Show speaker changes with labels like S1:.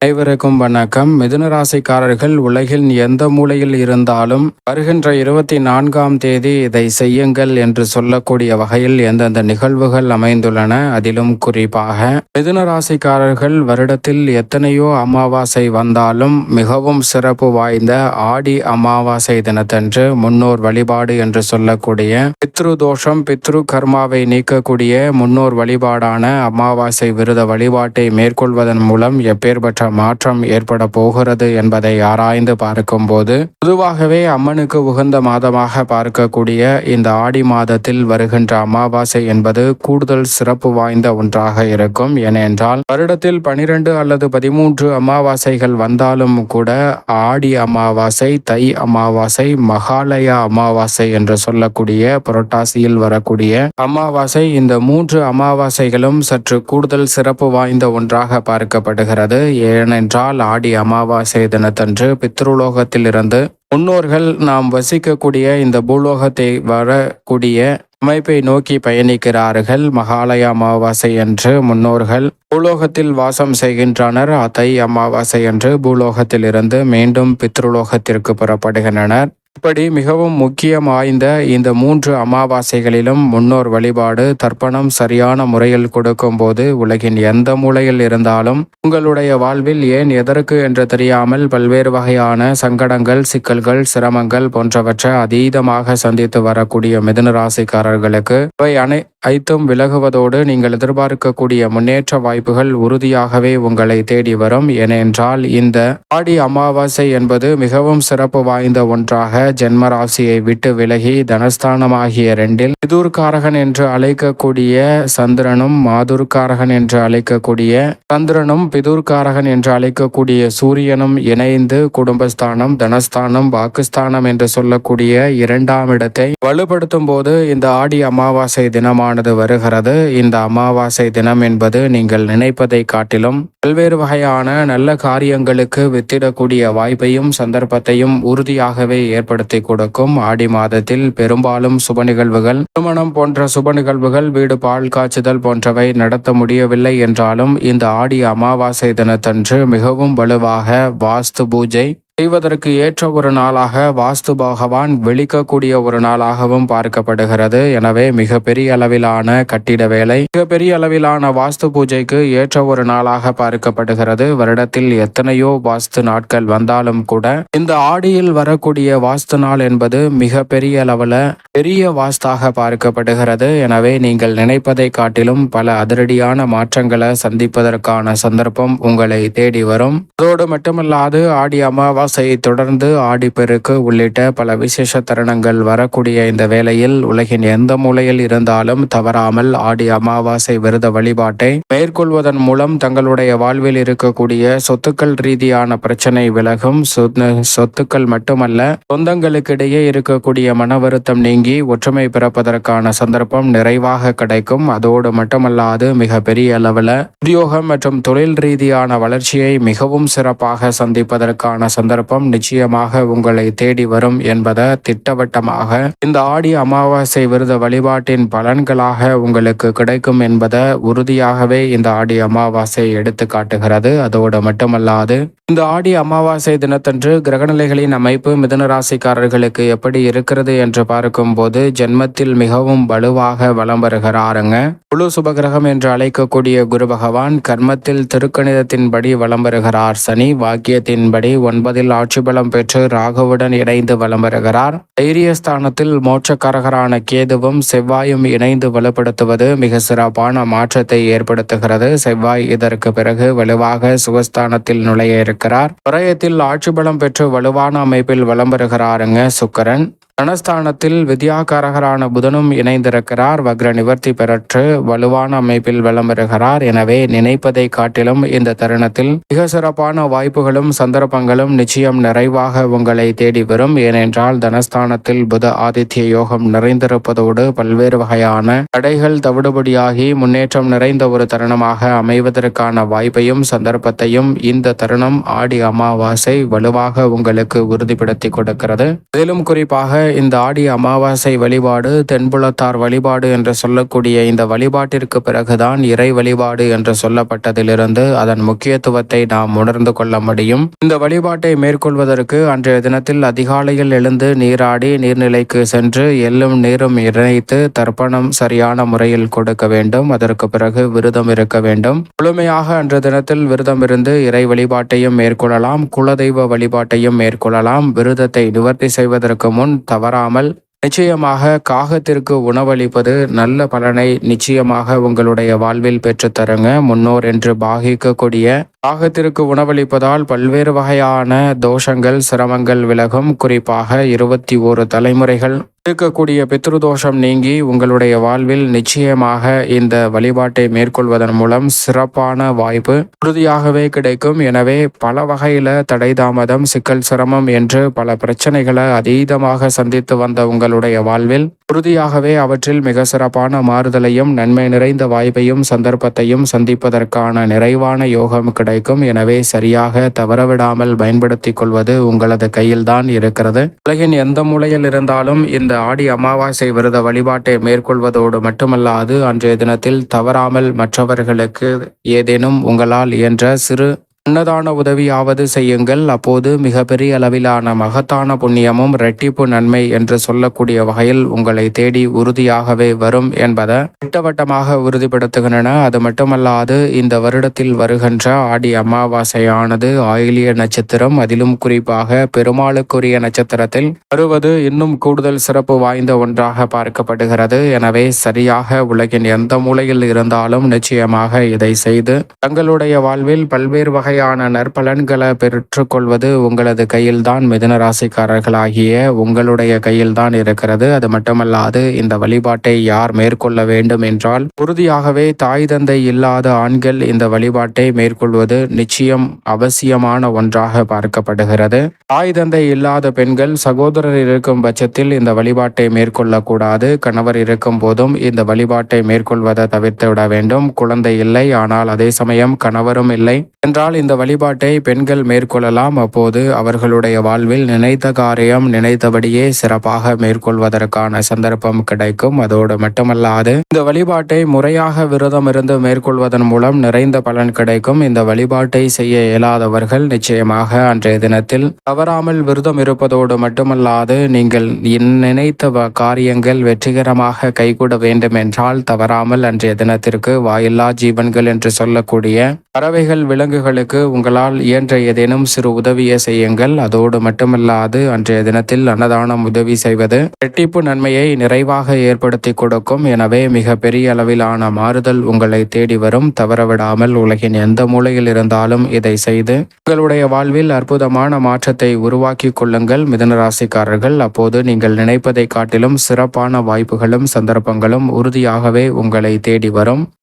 S1: அனைவருக்கும் வணக்கம். மிதுன ராசிக்காரர்கள் உலகின் எந்த மூலையில் இருந்தாலும் வருகின்ற இருபத்தி நான்காம் தேதி இதை செய்யுங்கள் என்று சொல்லக்கூடிய வகையில் எந்தெந்த நிகழ்வுகள் அமைந்துள்ளன அதிலும் குறிப்பாக மிதுன ராசிக்காரர்கள் வருடத்தில் எத்தனையோ அமாவாசை வந்தாலும் மிகவும் சிறப்பு வாய்ந்த ஆடி அமாவாசை தினத்தன்று முன்னோர் வழிபாடு என்று சொல்லக்கூடிய பித்ரு தோஷம் பித்ரு கர்மாவை நீக்கக்கூடிய முன்னோர் வழிபாடான அமாவாசை விருத வழிபாட்டை மேற்கொள்வதன் மூலம் எப்பேற்பட்ட மாற்றம் ஏற்பட போகிறது என்பதை ஆராய்ந்து பார்க்கும்போது பொதுவாகவே அம்மனுக்கு உகந்த மாதமாக பார்க்கக்கூடிய இந்த ஆடி மாதத்தில் வருகின்ற அமாவாசை என்பது கூடுதல் சிறப்பு வாய்ந்த ஒன்றாக இருக்கும். ஏனென்றால் வருடத்தில் பனிரெண்டு அல்லது பதிமூன்று அமாவாசைகள் வந்தாலும் கூட ஆடி அமாவாசை தை அமாவாசை மகாலயா அமாவாசை என்று சொல்லக்கூடிய புரட்டாசியில் வரக்கூடிய அமாவாசை இந்த மூன்று அமாவாசைகளும் சற்று கூடுதல் சிறப்பு வாய்ந்த ஒன்றாக பார்க்கப்படுகிறது. ஏனென்றால் ஆடி அமாவாசை தினத்தன்று பித்ருலோகத்திலிருந்து முன்னோர்கள் நாம் வசிக்கக்கூடிய இந்த பூலோகத்தை வரக்கூடிய அமைப்பை நோக்கி பயணிக்கிறார்கள். மகாலய அமாவாசை என்று முன்னோர்கள் பூலோகத்தில் வாசம் செய்கின்றனர். அத்தை அமாவாசை என்று பூலோகத்தில் இருந்து மீண்டும் பித்ருலோகத்திற்கு புறப்படுகின்றனர். இப்படி மிகவும் முக்கியம் வாய்ந்த இந்த மூன்று அமாவாசைகளிலும் முன்னோர் வழிபாடு தர்ப்பணம் சரியான முறையில் கொடுக்கும் போது உலகின் எந்த மூலையில் இருந்தாலும் உங்களுடைய வாழ்வில் ஏன் எதற்கு என்று தெரியாமல் பல்வேறு வகையான சங்கடங்கள் சிக்கல்கள் சிரமங்கள் போன்றவற்றை அதீதமாக சந்தித்து வரக்கூடிய மிதன ராசிக்காரர்களுக்கு இவை அனை ஐத்தும் விலகுவதோடு நீங்கள் எதிர்பார்க்கக்கூடிய முன்னேற்ற வாய்ப்புகள் உறுதியாகவே உங்களை தேடி வரும். ஏனென்றால் இந்த ஆடி அமாவாசை என்பது மிகவும் சிறப்பு வாய்ந்த ஒன்றாக ஜென்ம ராசியை விட்டு விலகி தனஸ்தானமாகிய ரெண்டில் மிதுர்காரகன் என்று அழைக்கக்கூடிய சந்திரனும் மாதுர்காரகன் என்று அழைக்கக்கூடிய சந்திரனும் பிதூர்காரகன் என்று அழைக்கக்கூடிய சூரியனும் இணைந்து குடும்பஸ்தானம் தனஸ்தானம் வாக்குஸ்தானம் என்று சொல்லக்கூடிய இரண்டாம் இடத்தை வலுப்படுத்தும் போது இந்த ஆடி அமாவாசை தினமானது வருகிறது. இந்த அமாவாசை தினம் என்பது நீங்கள் நினைப்பதை காட்டிலும் பல்வேறு வகையான நல்ல காரியங்களுக்கு வித்திடக்கூடிய வாய்ப்பையும் சந்தர்ப்பத்தையும் உறுதியாகவே ஏற்படுத்தி கொடுக்கும். ஆடி மாதத்தில் பெரும்பாலும் சுப நிகழ்வுகள் திருமணம் போன்ற சுப நிகழ்வுகள் வீடு பால் காய்ச்சுதல் போன்றவை நடத்த முடியவில்லை என்றாலும் இந்த ஆடி அமாவாசை தினத்தன்று மிகவும் வலுவாக வாஸ்து பூஜை செய்வதற்கு ஏற்ற ஒரு நாளாக வாஸ்து பகவான் வெளிக்கக்கூடிய ஒரு நாளாகவும் பார்க்கப்படுகிறது. எனவே மிகப்பெரிய அளவிலான கட்டிட வேலை மிகப்பெரிய அளவிலான வாஸ்து பூஜைக்கு ஏற்ற ஒரு நாளாக பார்க்கப்படுகிறது. வருடத்தில் எத்தனையோ வாஸ்து நாட்கள் வந்தாலும் கூட இந்த ஆடியில் வரக்கூடிய வாஸ்து நாள் என்பது மிக பெரிய அளவில் பெரிய வாஸ்தாக பார்க்கப்படுகிறது. எனவே நீங்கள் நினைப்பதை காட்டிலும் பல அதிரடியான மாற்றங்களை சந்திப்பதற்கான சந்தர்ப்பம் உங்களை தேடி வரும். அதோடு மட்டுமல்லாது ஆடி அமாவாசை அமாவாசையை தொடர்ந்து ஆடிப்பெருக்கு உள்ளிட்ட பல விசேஷ தருணங்கள் வரக்கூடிய இந்த வேளையில் உலகின் எந்த மூலையில் இருந்தாலும் தவறாமல் ஆடி அமாவாசை விரத வழிபாட்டை மேற்கொள்வதன் மூலம் தங்களுடைய வாழ்வில் இருக்கக்கூடிய சொத்துக்கள் ரீதியான பிரச்சனை விலகும். சொத்துக்கள் மட்டுமல்ல சொந்தங்களுக்கிடையே இருக்கக்கூடிய மன வருத்தம் நீங்கி ஒற்றுமை பிறப்பதற்கான சந்தர்ப்பம் நிறைவாக கிடைக்கும். அதோடு மட்டுமல்லாது மிக பெரிய அளவில் உத்தியோகம் மற்றும் தொழில் ரீதியான வளர்ச்சியை மிகவும் சிறப்பாக சந்திப்பதற்கான சந்தர்ப்பம் சந்தர்ப்பம் நிச்சயமாக உங்களை தேடி வரும் என்பதை திட்டவட்டமாக இந்த ஆடி அமாவாசை விருத வழிபாட்டின் பலன்களாக உங்களுக்கு கிடைக்கும் என்பதை உறுதியாகவே இந்த ஆடி அமாவாசை எடுத்து காட்டுகிறது. அதோடு மட்டுமல்லாது இந்த ஆடி அமாவாசை தினத்தன்று கிரகநிலைகளின் அமைப்பு மிதன ராசிக்காரர்களுக்கு எப்படி இருக்கிறது என்று பார்க்கும்போது ஜென்மத்தில் மிகவும் வலுவாக வலம் வருகிறாருங்க. குழு சுபகிரகம் என்று அழைக்கக்கூடிய குரு பகவான் கர்மத்தில் திருக்கணிதத்தின்படி வலம் வருகிறார். சனி வாக்கியத்தின்படி அதில் ஆட்சி பலம் பெற்று ராகுவுடன் இணைந்து வலம் வருகிறார் தைரியஸ்தானத்தில் மோட்சக்காரகரான கேதுவும் செவ்வாயும் இணைந்து வலுப்படுத்துவது மிக சிறப்பான மாற்றத்தை ஏற்படுத்துகிறது. செவ்வாய் இதற்கு பிறகு வலுவாக சுகஸ்தானத்தில் நுழைய இருக்கிறார். பிரயத்தில் ஆட்சி பலம் பெற்று வலுவான அமைப்பில் வலம் வருகிறாருங்க சுக்கரன். தனஸ்தானத்தில் வித்யாகாரகரான புதனும் இணைந்திருக்கிறார். வக்ர நிவர்த்தி பெறற்று வலுவான அமைப்பில் விளம்பருகிறார் எனவே நினைப்பதை காட்டிலும் இந்த தருணத்தில் மிக சிறப்பான வாய்ப்புகளும் சந்தர்ப்பங்களும் நிச்சயம் நிறைவாக உங்களை தேடி வரும். ஏனென்றால் தனஸ்தானத்தில் புத ஆதித்ய யோகம் நிறைந்திருப்பதோடு பல்வேறு வகையான தடைகள் தவிடுபடியாகி முன்னேற்றம் நிறைந்த ஒரு தருணமாக அமைவதற்கான வாய்ப்பையும் சந்தர்ப்பத்தையும் இந்த தருணம் ஆடி அமாவாசை வலுவாக உங்களுக்கு உறுதிப்படுத்தி கொடுக்கிறது. மேலும் குறிப்பாக இந்த ஆடி அமாவாசை வழிபாடு தென்புலத்தார் வழிபாடு என்று சொல்லக்கூடிய இந்த வழிபாட்டிற்கு பிறகுதான் இறை வழிபாடு என்று சொல்லப்பட்டதிலிருந்து அதன் முக்கியத்துவத்தை நாம் உணர்ந்து கொள்ள முடியும். இந்த வழிபாட்டை மேற்கொள்வதற்கு அன்றைய தினத்தில் அதிகாலையில் எழுந்து நீராடி நீர்நிலைக்கு சென்று எள்ளும் நீரும் இணைத்து தர்ப்பணம் சரியான முறையில் கொடுக்க வேண்டும். அதற்கு பிறகு விரதம் இருக்க வேண்டும். முழுமையாக அன்றைய தினத்தில் விரதம் இருந்து இறை வழிபாட்டையும் மேற்கொள்ளலாம். குலதெய்வ வழிபாட்டையும் மேற்கொள்ளலாம். விரதத்தை நிவர்த்தி செய்வதற்கு முன் தவறாமல் நிச்சயமாக காகத்திற்கு உணவளிப்பது நல்ல பலனை நிச்சயமாக உங்களுடைய வாழ்வில் பெற்றுத்தருங்க. முன்னோர் என்று பாகிக்கக்கூடிய தாகத்திற்கு உணவளிப்பதால் பல்வேறு வகையான தோஷங்கள் சிரமங்கள் விலகும். குறிப்பாக இருபத்தி ஓரு தலைமுறைகள். இருக்கக்கூடிய பித்ருதோஷம் நீங்கி உங்களுடைய வாழ்வில் நிச்சயமாக இந்த வழிபாட்டை மேற்கொள்வதன் மூலம் சிறப்பான வாய்ப்பு உறுதியாகவே கிடைக்கும். எனவே பல வகையில தடை தாமதம் சிக்கல் சிரமம் என்று பல பிரச்சனைகளை அதீதமாக சந்தித்து வந்த உங்களுடைய வாழ்வில் உறுதியாகவே அவற்றில் மிக சிறப்பான மாறுதலையும் நன்மை நிறைந்த வாய்ப்பையும் சந்தர்ப்பத்தையும் சந்திப்பதற்கான நிறைவான யோகம் கிடைக்கும். எனவே சரியாக தவறவிடாமல் பயன்படுத்திக் கொள்வது உங்களது கையில்தான் இருக்கிறது. உலகின் எந்த மூலையில் இருந்தாலும் இந்த ஆடி அமாவாசை விரத வழிபாட்டை மேற்கொள்வதோடு மட்டுமல்லாது அன்றைய தினத்தில் தவறாமல் மற்றவர்களுக்கு ஏதேனும் உங்களால் இயன்ற சிறு அன்னதான உதவியாவது செய்யுங்கள். அப்போது மிக பெரிய அளவிலான மகத்தான புண்ணியமும் இரட்டிப்பு நன்மை என்று சொல்லக்கூடிய வகையில் உங்களை தேடி உறுதியாகவே வரும் என்பதை திட்டவட்டமாக உறுதிப்படுத்துகின்றன. அது மட்டுமல்லாது இந்த வருடத்தில் வருகின்ற ஆடி அமாவாசையானது ஆயிலிய நட்சத்திரம். அதிலும் குறிப்பாக பெருமாளுக்குரிய நட்சத்திரத்தில் வருவது இன்னும் கூடுதல் சிறப்பு வாய்ந்த ஒன்றாக பார்க்கப்படுகிறது. எனவே சரியாக உலகின் எந்த மூலையில் இருந்தாலும் நிச்சயமாக இதை செய்து தங்களுடைய வாழ்வில் பல்வேறு வகை வகையான நற்பலன்களை பெற்றுக்கொள்வது உங்களது கையில்தான் மிதுன ராசிக்காரர்களாகிய உங்களுடைய கையில்தான் இருக்கிறது. அது மட்டுமல்லாது இந்த வழிபாட்டை யார் மேற்கொள்ள வேண்டும் என்றால் உறுதியாகவே தாய் தந்தை இல்லாத ஆண்கள் இந்த வழிபாட்டை மேற்கொள்வது நிச்சயம் அவசியமான ஒன்றாக பார்க்கப்படுகிறது. தாய் தந்தை இல்லாத பெண்கள் சகோதரர் இருக்கும் பட்சத்தில் இந்த வழிபாட்டை மேற்கொள்ளக்கூடாது. கணவர் இருக்கும் போதும் இந்த வழிபாட்டை மேற்கொள்வதை தவிர்த்து விட வேண்டும். குழந்தை இல்லை ஆனால் அதே சமயம் கணவரும் இல்லை. என்றால் இந்த வழிபாட்டை பெண்கள் மேற்கொள்ளலாம். அப்போது அவர்களுடைய வாழ்வில் நினைத்த காரியம் நினைத்தபடியே சிறப்பாக மேற்கொள்வதற்கான சந்தர்ப்பம் கிடைக்கும். அதோடு மட்டுமல்லாது இந்த வழிபாட்டை முறையாக விரதம் இருந்து மேற்கொள்வதன் மூலம் நிறைந்த பலன் கிடைக்கும். இந்த வழிபாட்டை செய்ய இயலாதவர்கள் நிச்சயமாக அன்றைய தினத்தில் தவறாமல் விரதம் இருப்பதோடு மட்டுமல்லாது நீங்கள் நினைத்த காரியங்கள் வெற்றிகரமாக கைகூட வேண்டும் என்றால் தவறாமல் அன்றைய தினத்திற்கு வாயில்லா ஜீவன்கள் என்று சொல்லக்கூடிய பறவைகள் விலங்குகளுக்கு உங்களால் இயன்ற ஏதேனும் சிறு உதவியை செய்யுங்கள். அதோடு மட்டுமல்லாது அன்றைய தினத்தில் அன்னதானம் உதவி செய்வது இரட்டிப்பு நன்மையை நிறைவாக ஏற்படுத்தி கொடுக்கும். எனவே மிக பெரிய அளவிலான மாறுதல் உங்களை தேடி வரும். தவறவிடாமல் உலகின் எந்த மூலையில் இருந்தாலும் இதை செய்து உங்களுடைய வாழ்வில் அற்புதமான மாற்றத்தை உருவாக்கி கொள்ளுங்கள். மிதனராசிக்காரர்கள் அப்போது நீங்கள் நினைப்பதை காட்டிலும் சிறப்பான வாய்ப்புகளும் சந்தர்ப்பங்களும் உறுதியாகவே உங்களை தேடி வரும்.